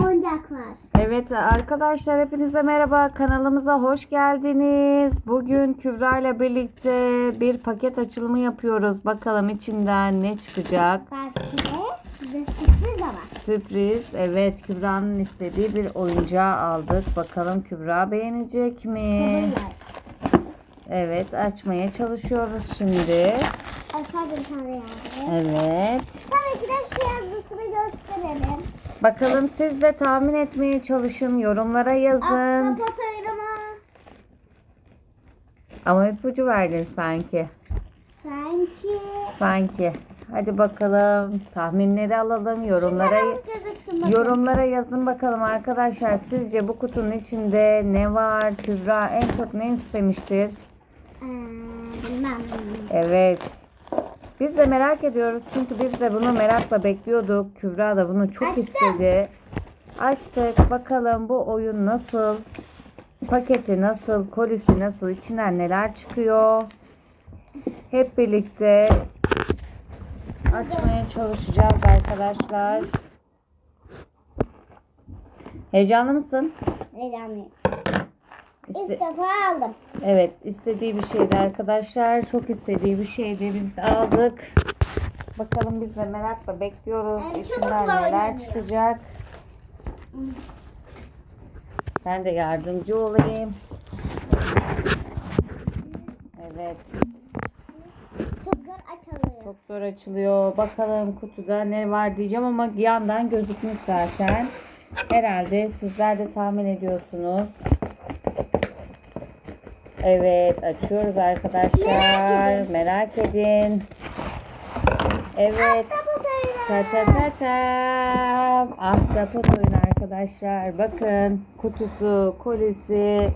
oyuncak var. Evet arkadaşlar hepinize merhaba kanalımıza hoş geldiniz. Bugün Kübra ile birlikte bir paket açılımı yapıyoruz. Bakalım içinden ne çıkacak. Size sürpriz. Sürpriz. Evet Kübra'nın istediği bir oyuncağı aldık. Bakalım Kübra beğenecek mi? Evet açmaya çalışıyoruz şimdi. Bir tane yani. Evet. Tabii ki de şu yazısını gösterelim. Bakalım siz de tahmin etmeye çalışın. Yorumlara yazın. Ahtapot. Ama ipucu verdin sanki. Sanki. Sanki. Hadi bakalım tahminleri alalım. Yorumlara yorumlara yazın bakalım arkadaşlar. Sizce bu kutunun içinde ne var? Kübra en çok ne istemiştir? Ee, bilmem. Evet. Biz de merak ediyoruz çünkü biz de bunu merakla bekliyorduk. Kübra da bunu çok Açtım. istedi. Açtık. Bakalım bu oyun nasıl? Paketi nasıl? Kolisi nasıl? İçinden neler çıkıyor? Hep birlikte açmaya çalışacağız arkadaşlar. Heyecanlı mısın? Heyecanlıyım. İste- İlk defa aldım. Evet istediği bir şeydi arkadaşlar. Çok istediği bir şeydi. Biz de aldık. Bakalım biz de merakla bekliyoruz. Evet, İçinden neler oynanıyor. çıkacak. Ben de yardımcı olayım. Evet. Çok zor açılıyor. Çok zor açılıyor. Bakalım kutuda ne var diyeceğim ama yandan gözükmüş zaten. Herhalde sizler de tahmin ediyorsunuz. Evet açıyoruz arkadaşlar. Merak edin. Evet. Ta ta ta tam. Ahtapot oyunu arkadaşlar. Bakın kutusu, kolisi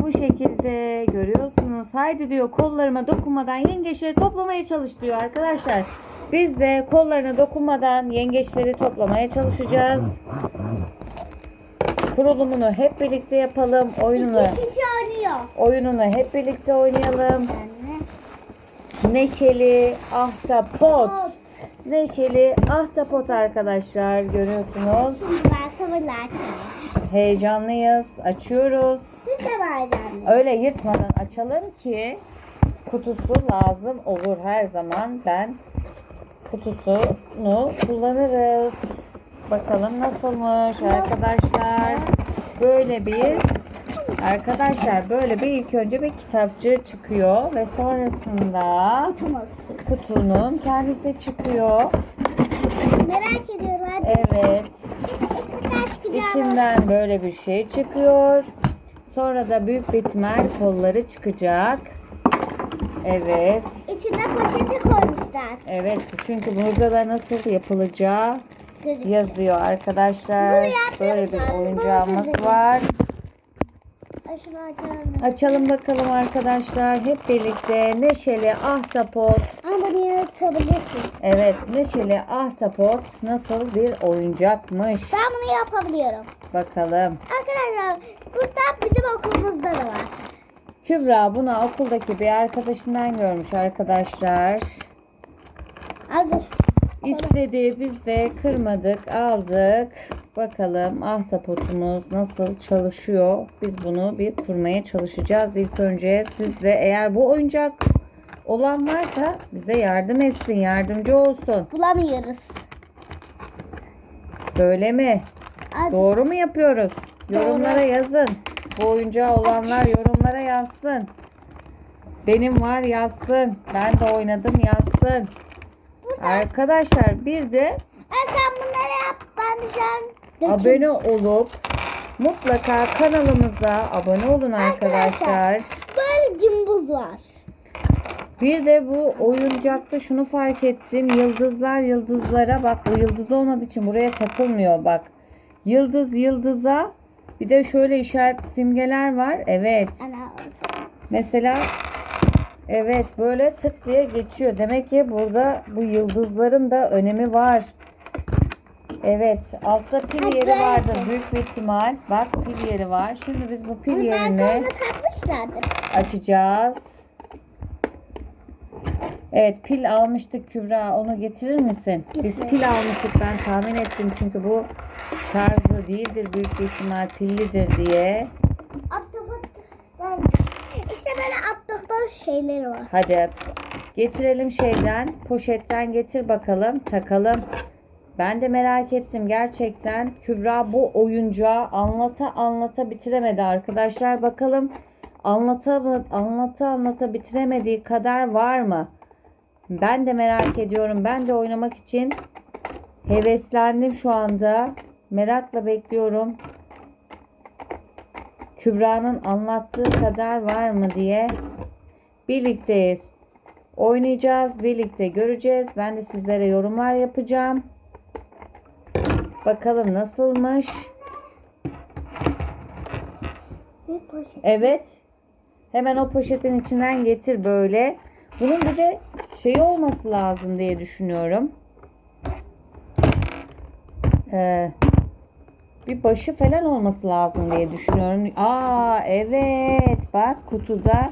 bu şekilde görüyorsunuz. Haydi diyor kollarıma dokunmadan yengeçleri toplamaya çalış diyor arkadaşlar. Biz de kollarına dokunmadan yengeçleri toplamaya çalışacağız. Kurulumunu hep birlikte yapalım. Oyununu, İki kişi oynuyor. oyununu hep birlikte oynayalım. Anne. Neşeli ahtapot. Hop. Neşeli ahtapot arkadaşlar görüyorsunuz. Şimdi ben sabırla açayım. Heyecanlıyız. Açıyoruz. Siz de heyecanlıyım. Öyle yırtmadan açalım ki kutusu lazım olur her zaman. Ben kutusunu kullanırız. Bakalım nasılmış arkadaşlar. Böyle bir arkadaşlar böyle bir ilk önce bir kitapçığı çıkıyor ve sonrasında Kutumuz. kutunun kendisi çıkıyor. Merak ediyorum hadi. Evet. İçinden böyle bir şey çıkıyor. Sonra da büyük bir ihtimal kolları çıkacak. Evet. İçine poşeti koymuşlar. Evet. Çünkü burada da nasıl yapılacağı. Yazıyor arkadaşlar. Böyle bir oyuncağımız var. Açalım. Bakalım arkadaşlar. Hep birlikte neşeli ahtapot. Ama bunu. Evet neşeli ahtapot nasıl bir oyuncakmış. Ben bunu yapabiliyorum. Bakalım. Arkadaşlar burada bizim okulumuzda da var. Kübra bunu okuldaki bir arkadaşından görmüş arkadaşlar. Dur. İstedi biz de kırmadık aldık. Bakalım ahtapotumuz nasıl çalışıyor. Biz bunu bir kurmaya çalışacağız ilk önce. Siz de eğer bu oyuncak olan varsa bize yardım etsin, yardımcı olsun. Bulamıyoruz. Böyle mi? Hadi. Doğru mu yapıyoruz? Yorumlara yazın. Bu oyuncağı olanlar yorumlara yazsın. Benim var yazsın. Ben de oynadım yazsın. Arkadaşlar bir de sen bunları yap. Ben sen abone olup mutlaka kanalımıza abone olun arkadaşlar. Böyle cımbız var. Bir de bu oyuncakta şunu fark ettim. Yıldızlar yıldızlara bak bu yıldız olmadığı için buraya takılmıyor bak. Yıldız yıldıza bir de şöyle işaret simgeler var. Evet. Ana. Mesela evet böyle tık diye geçiyor. Demek ki burada bu yıldızların da önemi var. Evet altta pil yeri vardır büyük bir ihtimal. Bak pil yeri var. Şimdi biz bu pil yerini açacağız. Evet pil almıştık Kübra onu getirir misin? Biz pil almıştık ben tahmin ettim çünkü bu şarjlı değildir büyük bir ihtimal pillidir diye. İşte böyle şeyleri var. Hadi getirelim şeyden poşetten getir bakalım takalım. Ben de merak ettim gerçekten. Kübra bu oyuncağı anlata anlata bitiremedi arkadaşlar. Bakalım anlata anlata anlata bitiremediği kadar var mı? Ben de merak ediyorum. Ben de oynamak için heveslendim şu anda. Merakla bekliyorum. Kübra'nın anlattığı kadar var mı diye. Birlikteyiz. Oynayacağız, birlikte göreceğiz. Ben de sizlere yorumlar yapacağım. Bakalım nasılmış? Evet. Hemen o poşetin içinden getir böyle. Bunun bir de şey olması lazım diye düşünüyorum. Ee, bir başı falan olması lazım diye düşünüyorum. Aa evet bak kutuda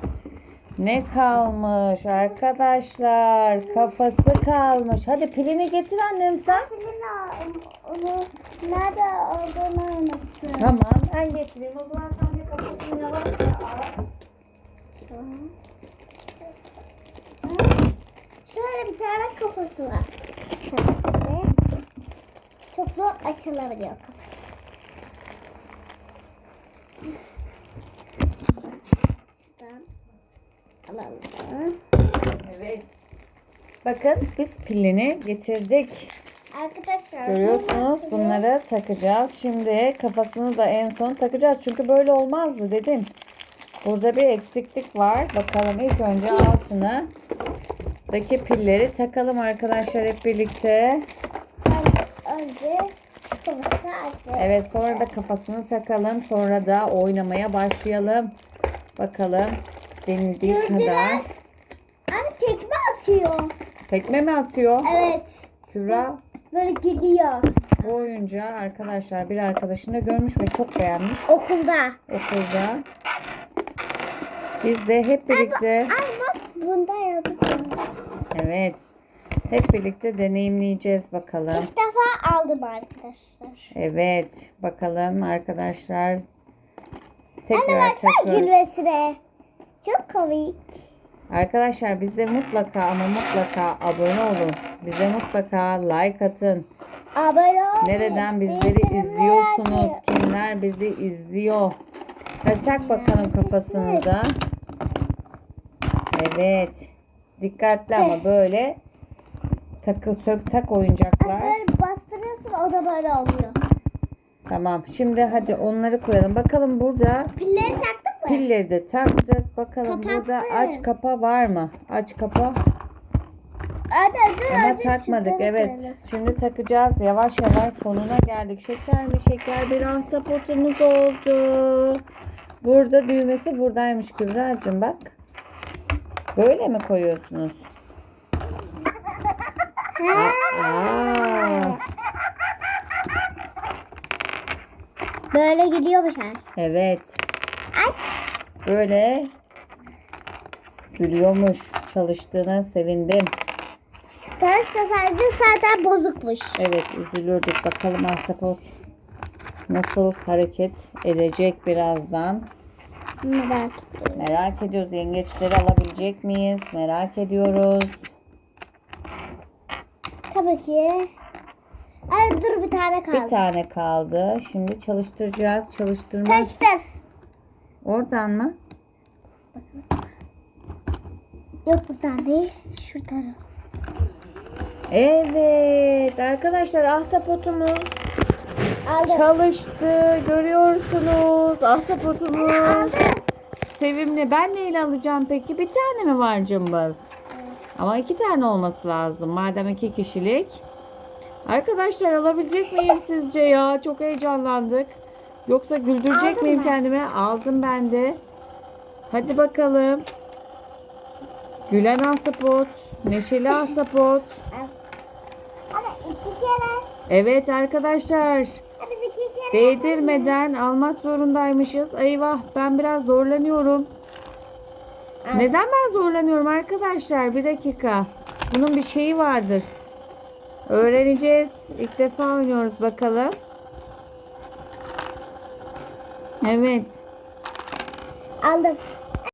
ne kalmış arkadaşlar kafası kalmış. Hadi pilini getir annem sen. Filin onu nerede olduğunu unuttum. Tamam ben getireyim o zaman sen de kafasını al. Şöyle bir tane kafası var. Çok zor açılabiliyor kafası. Şuradan alalım. Evet. Bakın biz pilini getirdik. Arkadaşlar Görüyorsunuz bunlar- bunları takacağız. Şimdi kafasını da en son takacağız. Çünkü böyle olmazdı dedim. Burada bir eksiklik var. Bakalım ilk önce altına daki pilleri takalım arkadaşlar hep birlikte. Önce. Evet sonra da kafasını takalım. Sonra da oynamaya başlayalım. Bakalım denildiği kadar. Anne tekme atıyor. Tekme mi atıyor? Evet. Kübra Böyle gidiyor. bu oyuncağı arkadaşlar bir arkadaşında görmüş ve çok beğenmiş. Okulda. okulda. Biz de hep birlikte Ay bak bunda yazık evet hep birlikte deneyimleyeceğiz bakalım. İlk defa aldım arkadaşlar. Evet bakalım arkadaşlar Anne tekrar baksana takıyoruz. gülmesine. Çok komik. Arkadaşlar bize mutlaka ama mutlaka abone olun. Bize mutlaka like atın. Abone olun. Nereden bizleri izliyorsunuz? Kimler bizi izliyor? Hadi tak bakalım kafasını da. Evet. Dikkatli ama böyle takı sök tak oyuncaklar. Böyle bastırıyorsun o da böyle oluyor. Tamam. Şimdi hadi onları koyalım. Bakalım burada Pilleri taktın pilleri de taktık. Bakalım Kapattı. burada aç kapa var mı? Aç kapa. Anne dur Ama takmadık. Evet. koyalım. Şimdi takacağız. Yavaş yavaş sonuna geldik. Şeker mi şeker bir ahtapotumuz oldu. Burada düğmesi buradaymış Kübra'cığım bak. Böyle mi koyuyorsunuz? Aa, Böyle gidiyormuş her. evet. Böyle gülüyormuş. Çalıştığına sevindim. Çalışmasaydı zaten bozukmuş. Evet üzülürdük. Bakalım ahtapot nasıl hareket edecek birazdan. Merak ettim. Merak ediyoruz. Yengeçleri alabilecek miyiz? Merak ediyoruz. Tabii ki. Ay dur bir tane kaldı. Bir tane kaldı. Şimdi çalıştıracağız. Çalıştırma. Kaçtır. Oradan mı? Yok buradan değil. Şuradan. Evet. Arkadaşlar ahtapotumuz Aldım. çalıştı. Görüyorsunuz. Ahtapotumuz. Aldım. Sevimli. Ben neyle alacağım peki? Bir tane mi var cımbız? Ama iki tane olması lazım. Madem iki kişilik. Arkadaşlar alabilecek miyim sizce ya? Çok heyecanlandık. Yoksa güldürecek Aldın miyim mı? kendime? Aldım ben de. Hadi bakalım. Gülen ahtapot. Neşeli ahtapot. Ama iki kere. Evet arkadaşlar. Biz iki kere. Değdirmeden almak zorundaymışız. Eyvah ben biraz zorlanıyorum. Al. Neden ben zorlanıyorum arkadaşlar? Bir dakika. Bunun bir şeyi vardır. Öğreneceğiz. İlk defa oynuyoruz bakalım. Evet. Aldım.